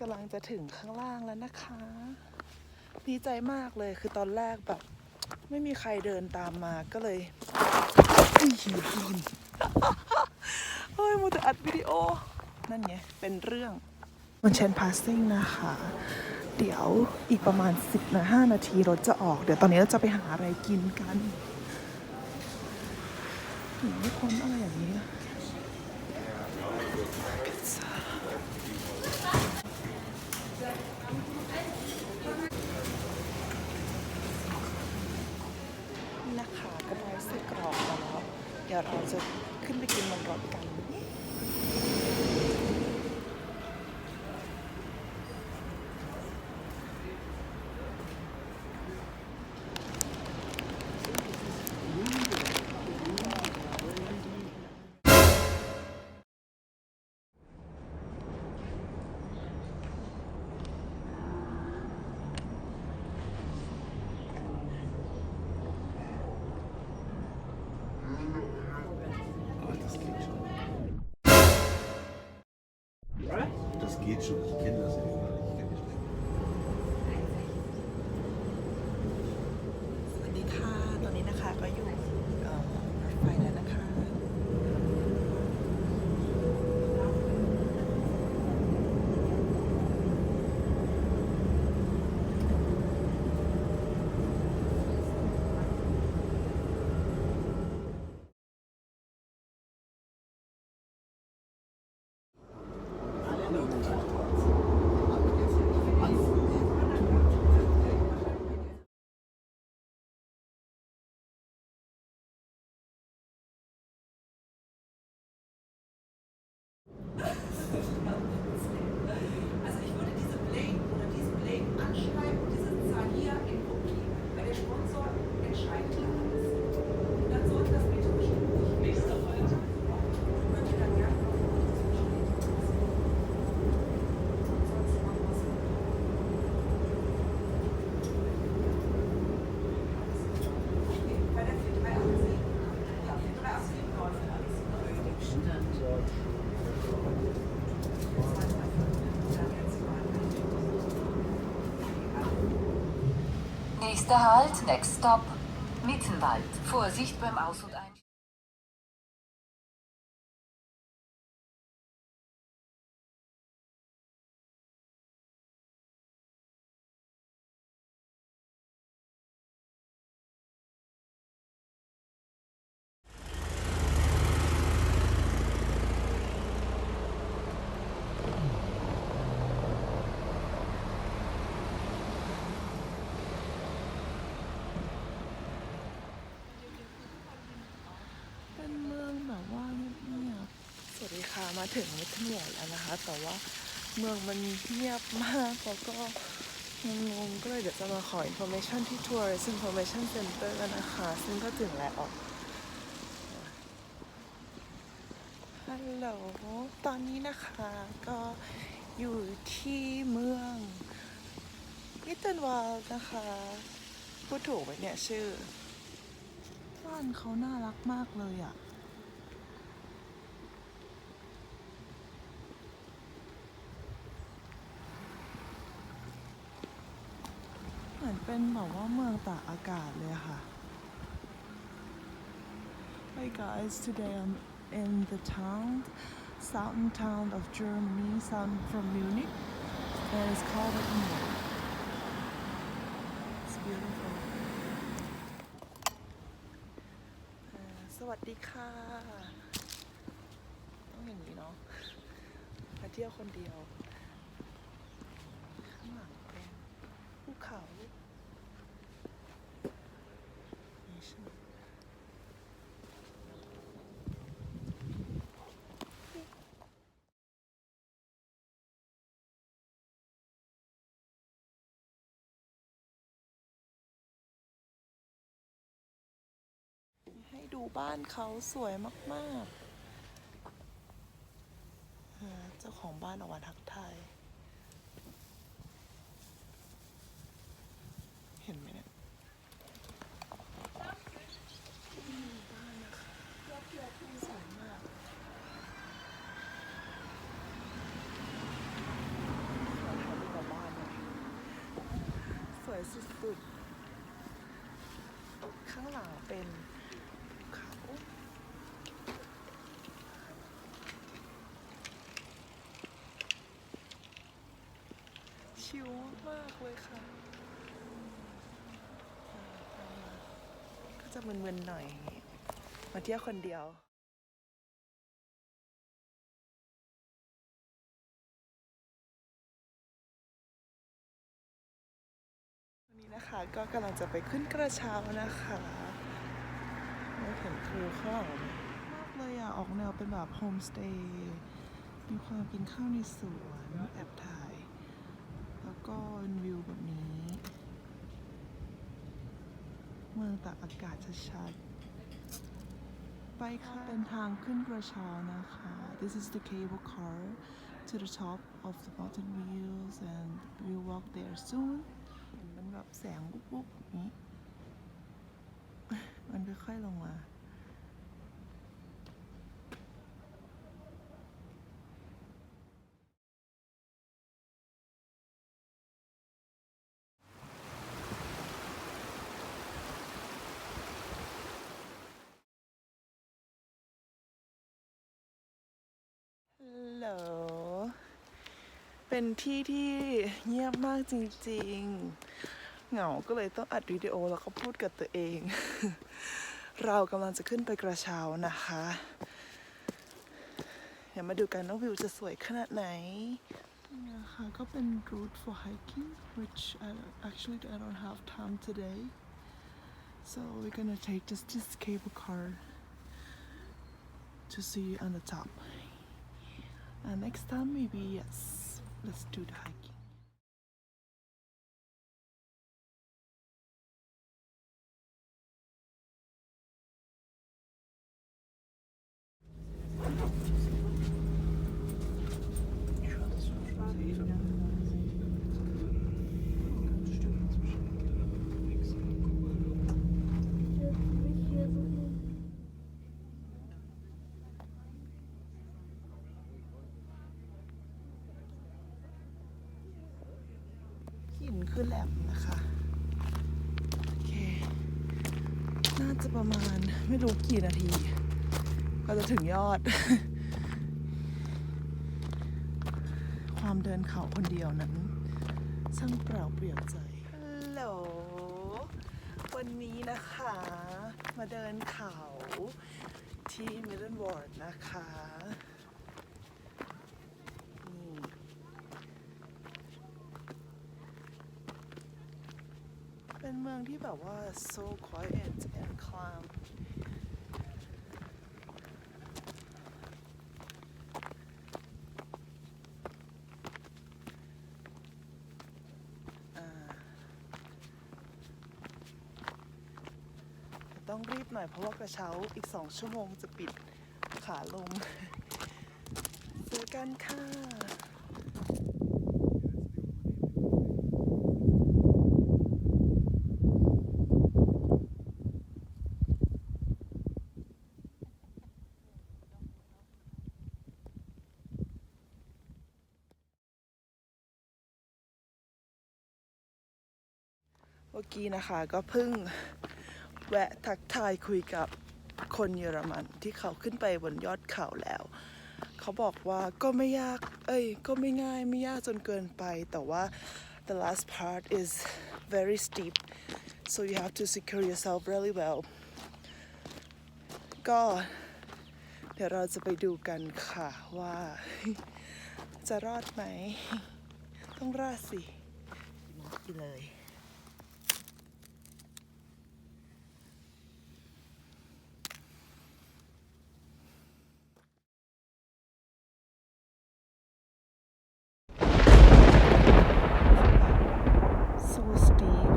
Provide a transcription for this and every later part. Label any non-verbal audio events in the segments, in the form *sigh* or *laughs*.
กำลังจะถึงข้างล่างแล้วนะคะดีใจมากเลยคือตอนแรกแบบ ไม่มีใครเดินตามมาก็เลยอื้อหือหล่นเฮ้ยมัวแต่อัดวิดีโอ นั่นไง เป็นเรื่องบนเชนพาสซิ่งนะคะ เดี๋ยวอีกประมาณ 10นะ5นาทีรถจะออก เดี๋ยวตอนนี้เราจะไปหาอะไรกินกันหนูไม่พ้นอะไรอย่างนี้นะ የራስህ ክልክ የመምራው วเ Nächster Halt, Next Stop, Mittenwald. Vorsicht beim Aus- und Ein. แบบว่าเงียบๆสวัสดีค่ะมาถึงมิทเนียแล้วนะคะ แต่ว่าเมืองมันเงียบมากแล้วก็งงก็เลยเดี๋ยวจะมาขอ information ที่ Tourist Information Center นนะคะ ซึ่งก็ถึงแล้วฮัลโหล ตอนนี้นะคะก็อยู่ที่เมืองมิตเทนวาลนะคะ พูดถูกไหมเนี่ยชื่อบ้านเขาน่ารักมากเลยอะ่ะ มือนเป็นแบบว่าเมืองตากอากาศเลยค่ะ Hi guys, today I'm in the town, southern town of Germany, southern from Munich, and it's called Innsbruck. It's beautiful. สวัสดีค่ะต้องอย่างนี้เนาะมาเที่ยวคนเดียวข้างหลังเป็นภูเขา ดูบ้านเขาสวยมากๆ เจ้าของบ้านออกมาทักทายเห็นไหมเนี่ยสวยสุดๆ ข้างหลังเป็น ชิลมากเลยค่ะ ก็จะมึนๆหน่อย มาเที่ยวคนเดียววันนี้นะคะก็กำลังจะไปขึ้นกระเช้านะคะเราเห็นครูข้างหลังมากเลยอะ ออกแนวเป็นแบบโฮมสเตย์ มีความกินข้าวในสวนแอบถ่าย ก็เป็นวิวแบบนี้ เมืองตากอากาศชัดๆ ไปค่ะเป็นทางขึ้นกระเช้านะคะ This is the cable car to the top of the mountain wheels and we'll walk there soon เห็นมันแบบแสงวุบๆอย่างนี้ มันค่อยๆลงมา โหลเป็นที่ที่เงียบมากจริงๆ เหงาก็เลยต้องอัดวิดีโอแล้วก็พูดกับตัวเอง เรากำลังจะขึ้นไปกระเช้านะคะเดี๋ยวมาดูกันว่าวิวจะสวยขนาดไหนนะคะก็เป็น route for hiking which I actually I don't have time today so we're gonna take just this cable car to see on the top and next time maybe yes. Let's do the hiking คือแลมนะคะโอเคน่าจะประมาณไม่รู้กี่นาที ก็จะถึงยอด ความเดินเขาคนเดียวนั้นช่างเปล่าเปลี่ยวใจฮัลโหลวันนี้นะคะ มาเดินเขาที่มิดเดิลวอร์ดนะคะ นี่ เมืองที่แบบว่า so quiet and calm ต้องรีบหน่อยเพราะว่ากระเช้าอีกสองชั่วโมงจะปิดขาลง เจอกันค่ะ เมื่อกี้นะคะก็เพิ่งแวะทักทายคุยกับคนเยอรมันที่เขาขึ้นไปบนยอดเขาแล้ว เขาบอกว่าก็ไม่ยาก เอ้ย ก็ไม่ง่ายไม่ยากจนเกินไป แต่ว่า the last part is very steep so you have to secure yourself really well ก็เดี๋ยวเราจะไปดูกันค่ะว่า จะรอดไหม ต้องรอดสิไปเลย so steep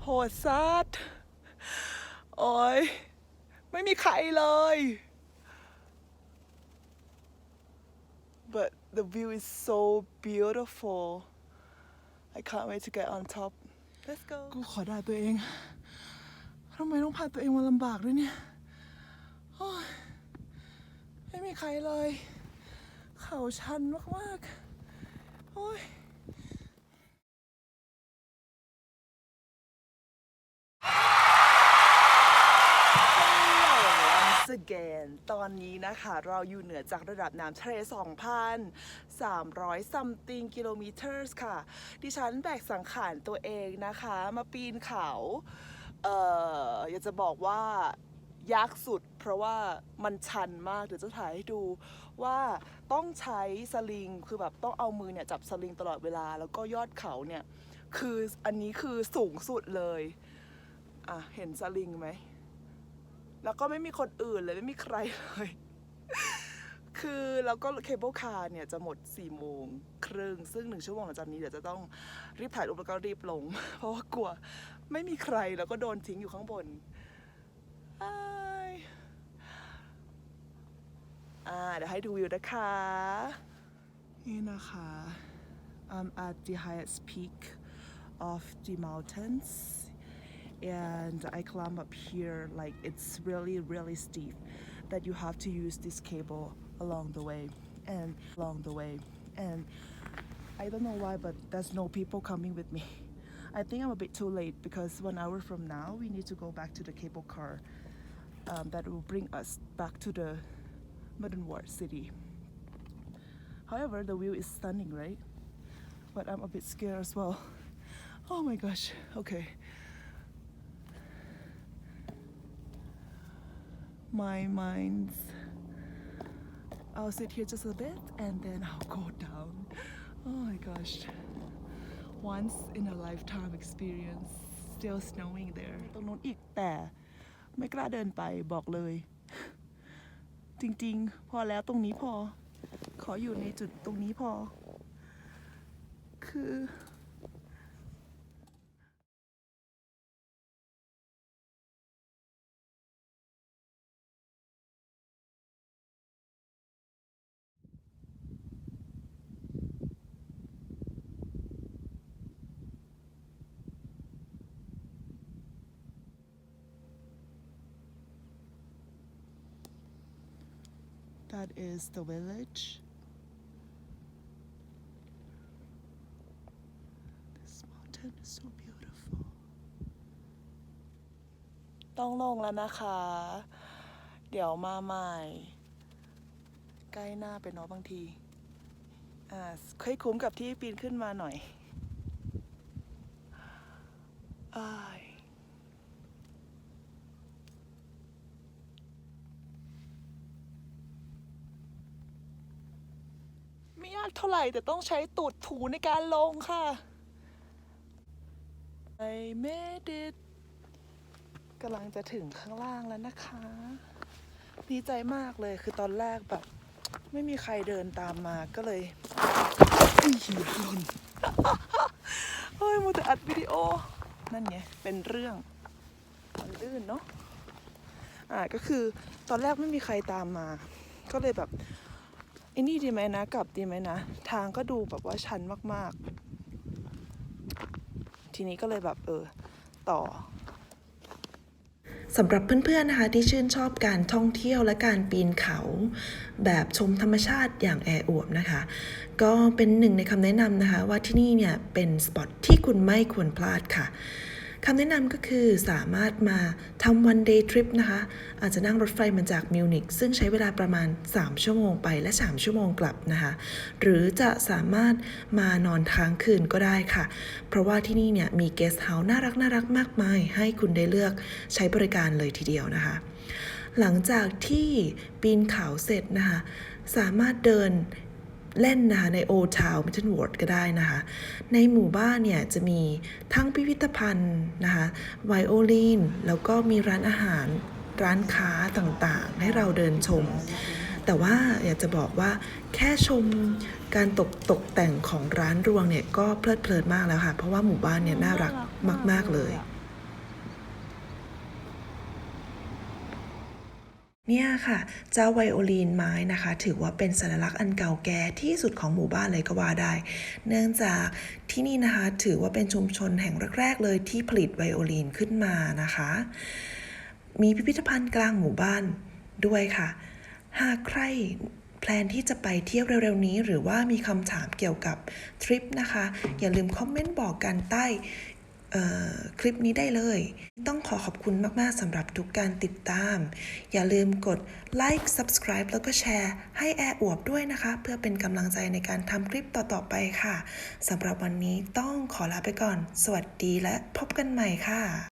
โห ดซัดโอ้ยไม่มีใครเลย but the view is so beautiful I can't wait to get on top let's go กูขอด่าตัวเองทำไมต้องพาตัวเองมาลำบากด้วยเนี่ยโอ้ยไม่มีใครเลย เขาชันมากๆ โอ้ย อนนี้นะคะ เราอยู่เหนือจากระดับน้ำทะเล 2,300 something kilometers ค่ะ ดิฉันแบกสังขารตัวเองนะคะ มาปีนเขา เอ่อ อยากจะบอกว่ายากสุด เพราะว่ามันชันมากเดี๋ยวจะถ่ายให้ดูว่าต้องใช้สลิงคือแบบต้องเอามือเนี่ยจับสลิงตลอดเวลา แล้วก็ยอดเขาเนี่ย คืออันนี้คือสูงสุดเลย อะ เห็นสลิงไหม แล้วก็ไม่มีคนอื่นเลยไม่มีใครเลย คือแล้วก็เคเบิลคาร์เนี่ยจะหมด4ี่โมงครึ่ง ซึ่งหนึ่งชั่วโมงหลังจากนี้เดี๋ยวจะต้องรีบถ่ายรูปแล้วก็รีบลง เพราะว่ากลัวไม่มีใครแล้วก็โดนทิ้งอยู่ข้างบนอ่าเดี๋ยวให้ดูวิวนะคะ นี่นะคะ I'm at the highest peak of the mountains and I climb up here like it's really really steep that you have to use this cable along the way and along the way. And I don't know why but there's no people coming with me. *laughs* I think I'm a bit too late because one hour from now we need to go back to the cable car um, that will bring us back to the Modern War city. However the view is stunning right? But I'm a bit scared as well. *laughs* Oh my gosh. Okay my mind's I'll sit here just a bit and then I'll go down. Oh my gosh. Once in a lifetime experience. Still snowing there. ตรงนู้นอีกแต่ไม่กล้าเดินไปบอกเลย จริงๆ พอแล้วตรงนี้พอ ขออยู่ในจุดตรงนี้พอ คือ That is the village. This mountain is so beautiful. ต้องลงแล้วนะคะ เดี๋ยวมาใหม่ ใกล้หน้าไปเนาะบางที อ่าค่อยคุ้มกับที่ปีนขึ้นมาหน่อยอ้าย ไม่ยากเท่าไหร่แต่ต้องใช้ตูดถูในการลงค่ะ I made it กำลังจะถึงข้างล่างแล้วนะคะ ดีใจมากเลยคือตอนแรกแบบ ไม่มีใครเดินตามมาก็เลยอุ้ยหล่นเฮ้ยมูแต่อัดวิดีโอ นั่นไง เป็นเรื่องมันลื่นเนาะอ่าก็คือตอนแรกไม่มีใครตามมา ก็เลยแบบ ไอ้นี่ดีไหมนะกลับดีไหมนะ ทางก็ดูแบบว่าชันมากๆ ทีนี้ก็เลยแบบเออต่อสำหรับเพื่อนๆนะคะที่ชื่นชอบการท่องเที่ยวและการปีนเขา แบบชมธรรมชาติอย่างแออวบนะคะ ก็เป็นหนึ่งในคำแนะนำนะคะว่าที่นี่เนี่ยเป็นสปอตที่คุณไม่ควรพลาดค่ะ คำแนะนำก็คือสามารถมาทำ one day trip นะคะ อาจจะนั่งรถไฟมาจากมิวนิกซึ่งใช้เวลาประมาณ 3 ชั่วโมงไปและ 3 ชั่วโมงกลับนะคะ หรือจะสามารถมานอนค้างคืนก็ได้ค่ะ เพราะว่าที่นี่เนี่ยมีเกสต์เฮาส์น่ารักน่ารักมากมาย ให้คุณได้เลือกใช้บริการเลยทีเดียวนะคะ หลังจากที่ปีนเขาเสร็จนะคะ สามารถเดิน เล่นนะคะใน Old Town m i d d l e w a r d ก็ได้นะคะ ในหมู่บ้านเนี่ยจะมีทั้งพิพิธภัณฑ์นะคะไวโอลินแล้วก็มีร้านอาหารร้านค้าต่างๆ ให้เราเดินชม แต่ว่าอยากจะบอกว่าแค่ชมการตกตกแต่งของร้านรวงเนี่ยก็เพลิดเพลินมากแล้วค่ะ เพราะว่าหมู่บ้านเนี่ยน่ารักมาก ๆเลย เนี่ยค่ะ เจ้าไวโอลีนไม้นะคะ ถือว่าเป็นสัญลักษณ์อันเก่าแก่ที่สุดของหมู่บ้านเลยก็ว่าได้ เนื่องจากที่นี่นะคะ ถือว่าเป็นชุมชนแห่งแรก ๆ เลยที่ผลิตไวโอลีนขึ้นมานะคะ มีพิพิธภัณฑ์กลางหมู่บ้านด้วยค่ะ หากใครแพลนที่จะไปเที่ยวเร็ว ๆ นี้ หรือว่ามีคำถามเกี่ยวกับทริปนะคะ อย่าลืมคอมเมนต์บอกกันใต้ คลิปนี้ได้เลย ต้องขอขอบคุณมากๆสำหรับทุกการติดตาม อย่าลืมกดไลค์ subscribe แล้วก็แชร์ให้แอร์อวบด้วยนะคะ เพื่อเป็นกำลังใจในการทำคลิปต่อๆไปค่ะสำหรับวันนี้ต้องขอลาไปก่อน สวัสดีและพบกันใหม่ค่ะ